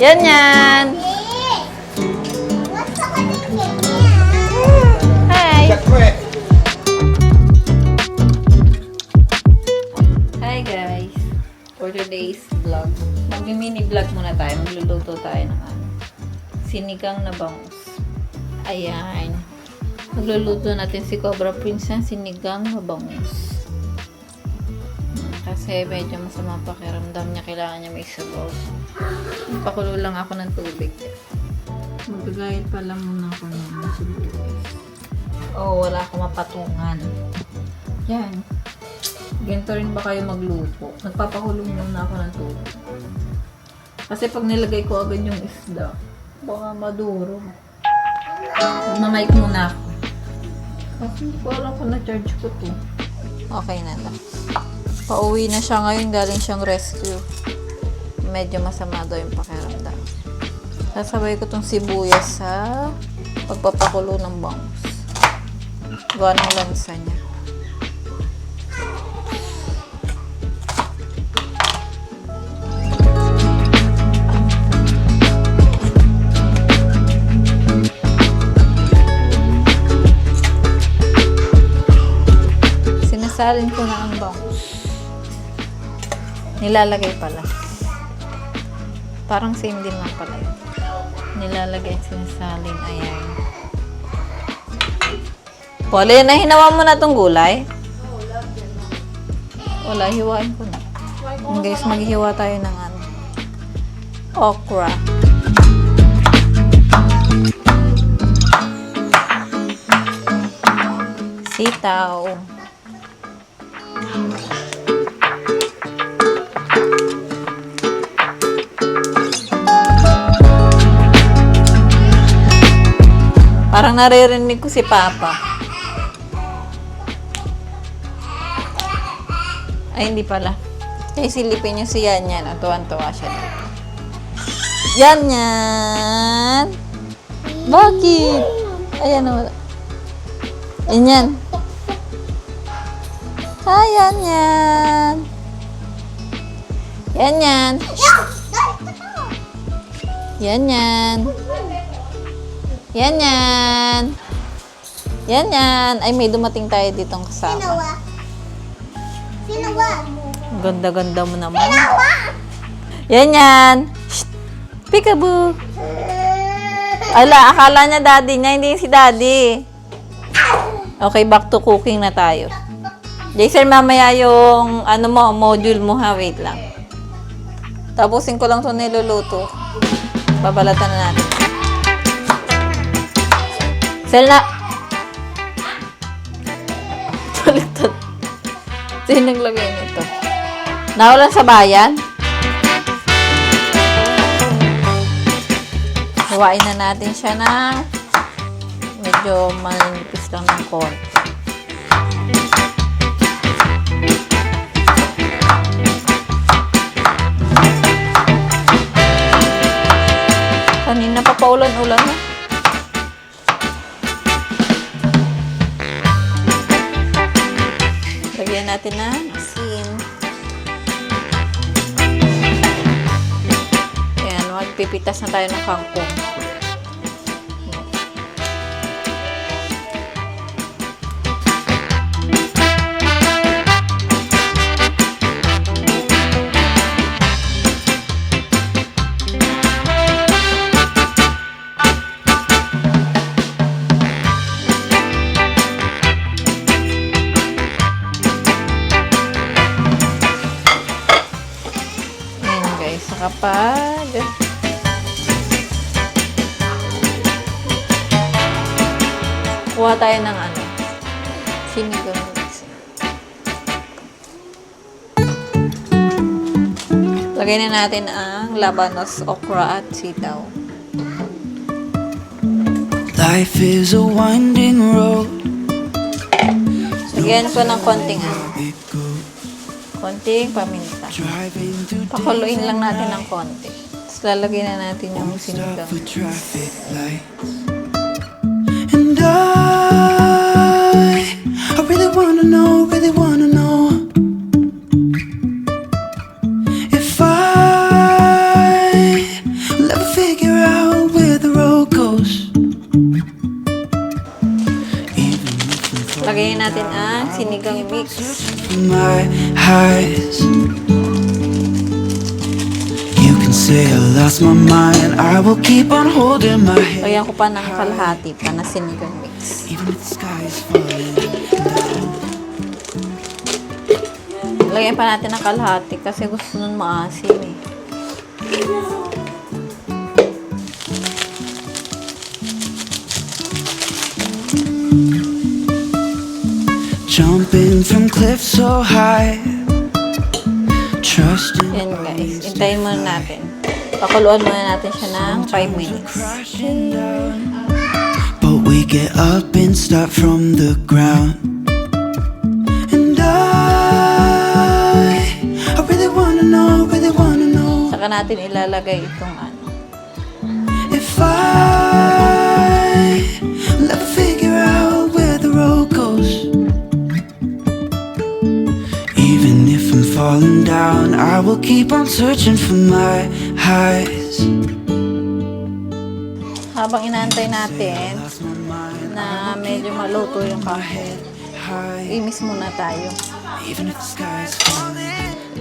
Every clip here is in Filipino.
Yan yan. Hi. Hi guys. For today's vlog. Mag-mini vlog muna tayo. Magluluto tayo ng ano. Sinigang na bangus. Ayan. Magluluto natin si Cobra Prince ng sinigang na bangus. Kasi medyo masama pakiramdam niya. Kailangan niya may sabaw. Pakulo lang ako ng tubig. Magagayat pa lang muna ako ng sibuyas. Oh, wala akong mapatungan. Yan. Ganito rin ba kayo magluto? Nagpapakulong muna ako ng tubig. Kasi pag nilagay ko agad yung isda, baka maduro. Mamay muna ako. Kasi hindi ko alam kung na-charge ko to. Okay na lang. Pauwi na siya ngayon, galing siyang rescue. Medyo masama daw yung pakiramdam. Sasabay ko tong sibuyas sa pagpapakulo ng bangus. Gawa ng lansa niya. Sinasalin ko na ang bangus. Nilalagay pala. Parang same din lang pala yun. Nilalagay at sinasalin. Ayan. Poli, na hinawa mo na tong gulay? Wala, hiwain ko na. Guys, maghihiwa tayo ng ano. Okra. Sitaw. Parang naririnig ko si Papa. Ay, hindi pala. Kaya silipin niyo si Yan Yan. Tuwan-tuwa siya dito. Yan Yan! Bakit? Ayan na wala. Yan Yan. Hi, Yan Yan! Yan Yan! Yan Yan! Yan Yan! Yan Yan! Ay, may dumating tayo ditong kasama. Sinawa. Sinawa. Ang Ganda-ganda mo naman. Yan yan. Shh! Peekaboo! Ala, akala niya daddy niya, hindi si daddy. Okay, back to cooking na tayo. Jason, mamaya yung ano mo, module mo ha, wait lang. Tapusin ko lang to niluluto. Babalatan na natin. Sel na! Baliktad. Sino naglagay nito? Nawalan sa bayan? Huwain na natin siya ng medyo manipis lang ng konti. Kanina pa paulan-ulan na. Natin ng asin. Ayan, magpipitas na tayo ng kangkong. Lagay na natin ang labanos, okra at sitaw. Life is a winding road. Lagyan ko ng konting ano, konting paminta. Pakuluin lang natin ng konti. Tapos lalagay na natin yung sinigang. And I, I really wanna know, really wanna natin ang sinigang mix. my highs. You can say I lost my mind. I will keep on holding my head. Lagyan ko pa ng kalahati pa na sinigang mix. Even if the sky is falling. Lagyan pa natin ng kalahati kasi gusto nun maasim eh. Jumping from cliffs so high. Trusting Yan guys, hintayin muna natin. Pakuluan muna natin siya ng 5 minutes. But we get up and start from the ground. And I, I really wanna know, really wanna know Saka natin ilalagay itong ano. if I keep on searching for my highs. Habang inaantay natin na medyo maluto yung High, imis muna tayo.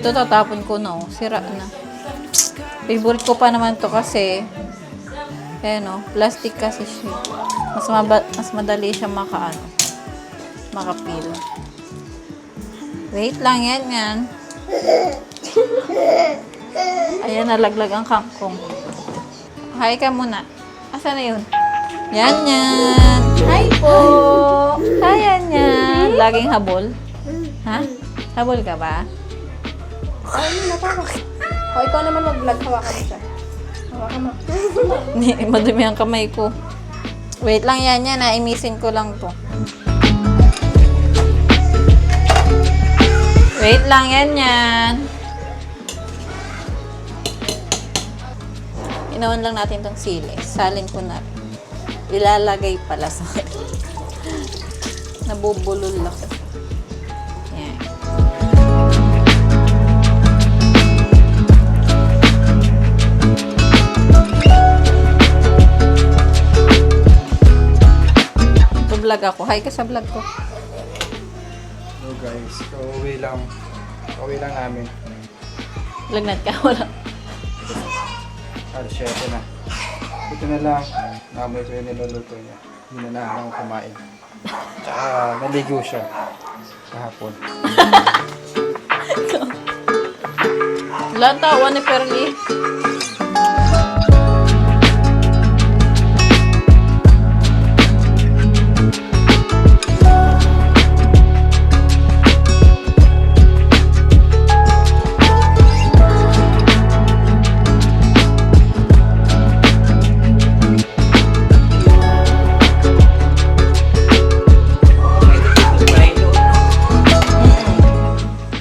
Ito tatapon ko no, sira na. Favorite ko pa naman to kasi eh no, plastic kasi siya. Mas, maba, mas madali siya maka ano, makapil. Wait lang yan yan. Ayan, nalaglag ang kangkong. Hi ka muna. Asa na yun? Yan yan. Hi po. Hi yan yan. Laging habol. Ha? Habol ka ba? Ano na pa? O, ikaw naman mag-vlog. Hawakan mo siya. Hawakan mo. Madumi ang kamay ko. Wait lang yan yan, naimisin ko lang to. Wait lang yan yan. Inawan lang natin tong sili. Salin ko na. Ilalagay pala sa Nabubulol ako. Yan. Ito vlog ako. Hi ka sa vlog ko. Hello guys, kauwi lang. Kauwi lang namin. Lagnat ka. Wala. Alas 7 na. Ito na lang. Namoy ko yung niluluto niya. Hindi na nahan ako kumain. Tsaka naligo siya. Kahapon. Ang tawa ni Perly.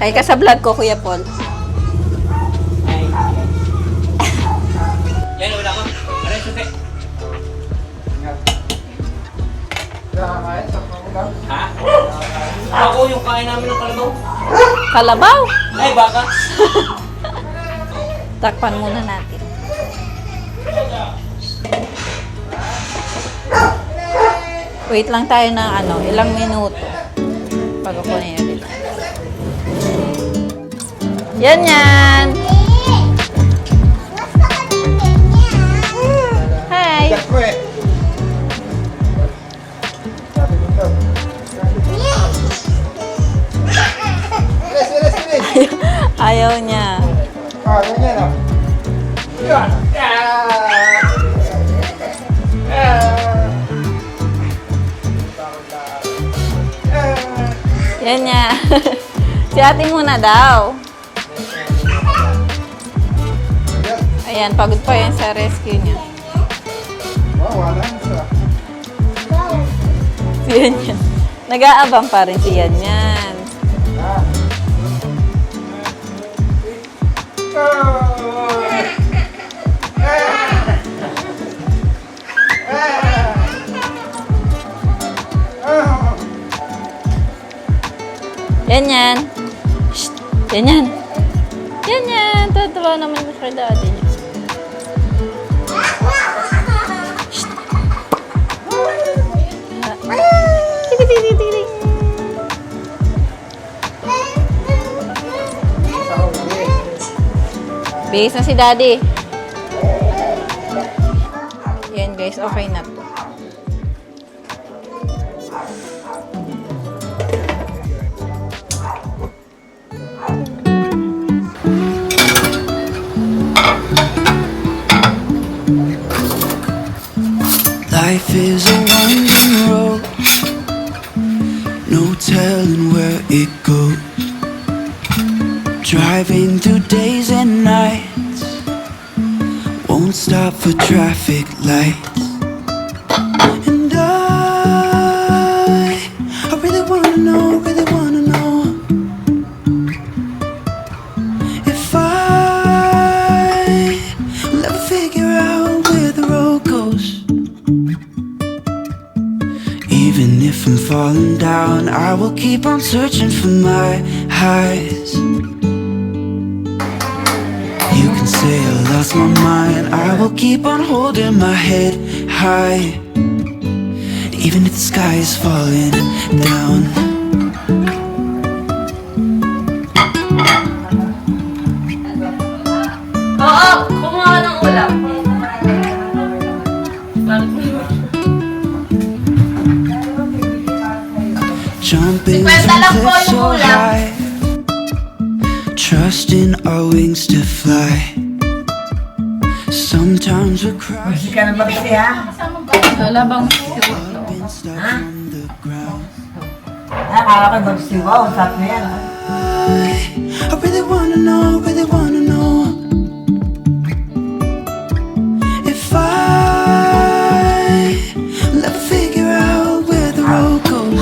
Hi ka sa vlog ko, Kuya Paul. Ingat. Kakain sa pangulang. Ako yung kain namin ng kalabaw. Kalabaw! Ay, baka. Takpan muna natin. Wait lang tayo ng ano, ilang minuto. Pag ako na yun. Yan yan! Hi! Ayaw niya. Ah. Takot na. Yan niya. si ate muna daw. Ayan, pagod pa yan sa rescue niya. Wow, wala na siya. Si yan yan. Nag-aabang pa rin si yan yan. Ah. Oh. Ah. Ah. Ah. Yan yan. Shh. Yan yan. Yan yan. Tatawa naman kay daddy dili, dili. Base na si daddy. Yan guys, okay na to. Traffic lights. And I, I really wanna know, really wanna know if I will ever figure out where the road goes. Even if I'm falling down, I will keep on searching for my highs. Say I lost my mind, I will keep on holding my head high. Even if the sky is falling down. Jumping so high, trusting our wings to fly. Sometimes we're crying, ka na bagsi ha? Wala bang been stuck from the ground. Nakakala ko bagsi. Wow, sarap na yan. I, I really wanna know, really wanna know if I will ever figure out where the road goes.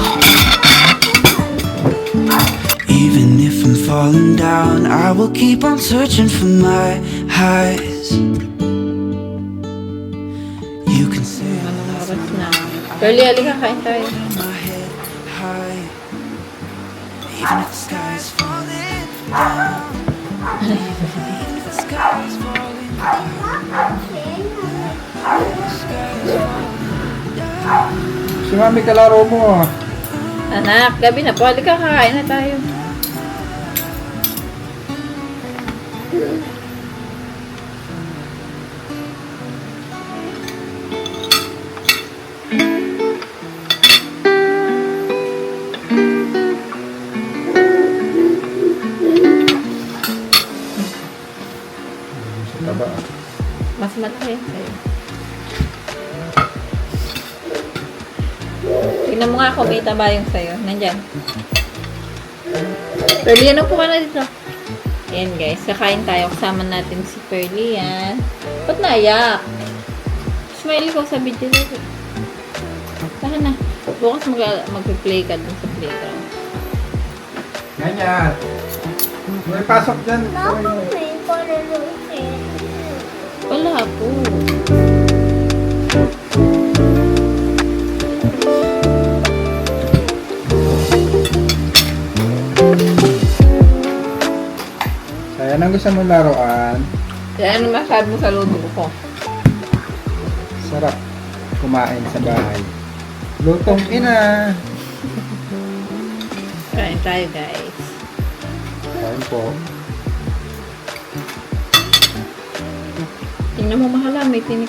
Even if I'm falling down, I will keep on searching for my highs. Sky is falling down. Si mami kalaro mo. Anak, gabi na po. Halika, kakain na tayo. Mo nga kung may taba yung sa'yo. Nandyan. Pearly, ano po ka na dito? Ayan guys, kakain tayo. Kasama natin si Pearly yan. Ba't naiyak? Smiley ko sa video dito. Saka na. Bukas mag mag-play ka dun sa playground. Ganyan. May pasok dyan. Wala po. Kaya nang gusto mo laruan, Yan ano masyad mo sa luto ko. sarap kumain sa bahay. Lutong ina. Kain tayo guys. Kain po. Tingnan mo mahala, may tinik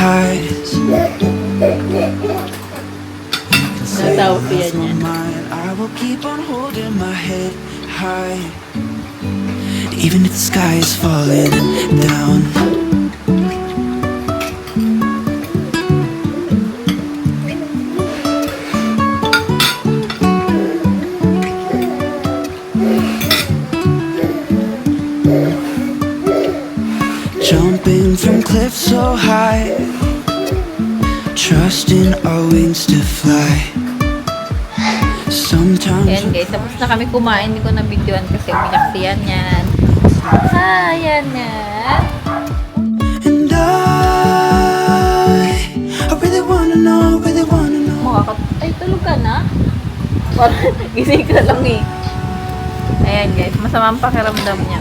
highs. You can say Tumatawa my mind. I will keep on holding my head high. Even if the sky is falling down. Na kami kumain. Hindi ko na videoan kasi umiyak si yan yan. Ah, yan yan. And I, I really wanna know, really wanna know. Mukha ka, ay tulog ka na? Parang gising ka lang eh. Ayan guys, masama ang pakiramdam niya.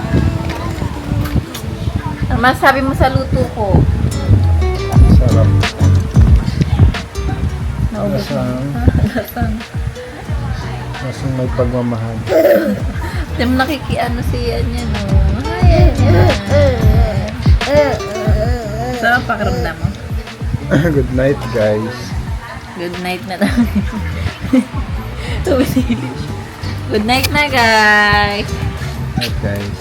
Ano masabi mo sa luto ko? Sarap. Naubos Lasang. Lasang may pagmamahal. Hindi mo nakikiano si yan yan o. Ayan yan. Sarap pakiramdam mo. Good night, guys. Good night na siya. Good night na guys. Night, guys.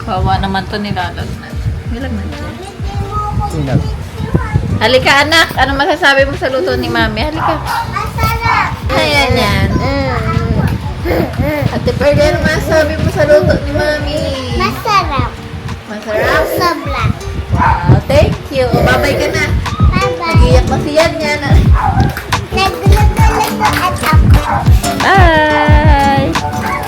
Kawawa naman to nilalagnan. Nilagnat siya. Ingat. Halika anak, ano masasabi mo sa luto ni mami? Halika. Ayan yan. Mm. Ate Perder, masabi mo sa luto ni Mami. Masarap. Masarap? Sobra. Wow, thank you. Babay ka na. Bye-bye. Nag-iyak pa si Yan yan. Nagluluto at ako. Bye!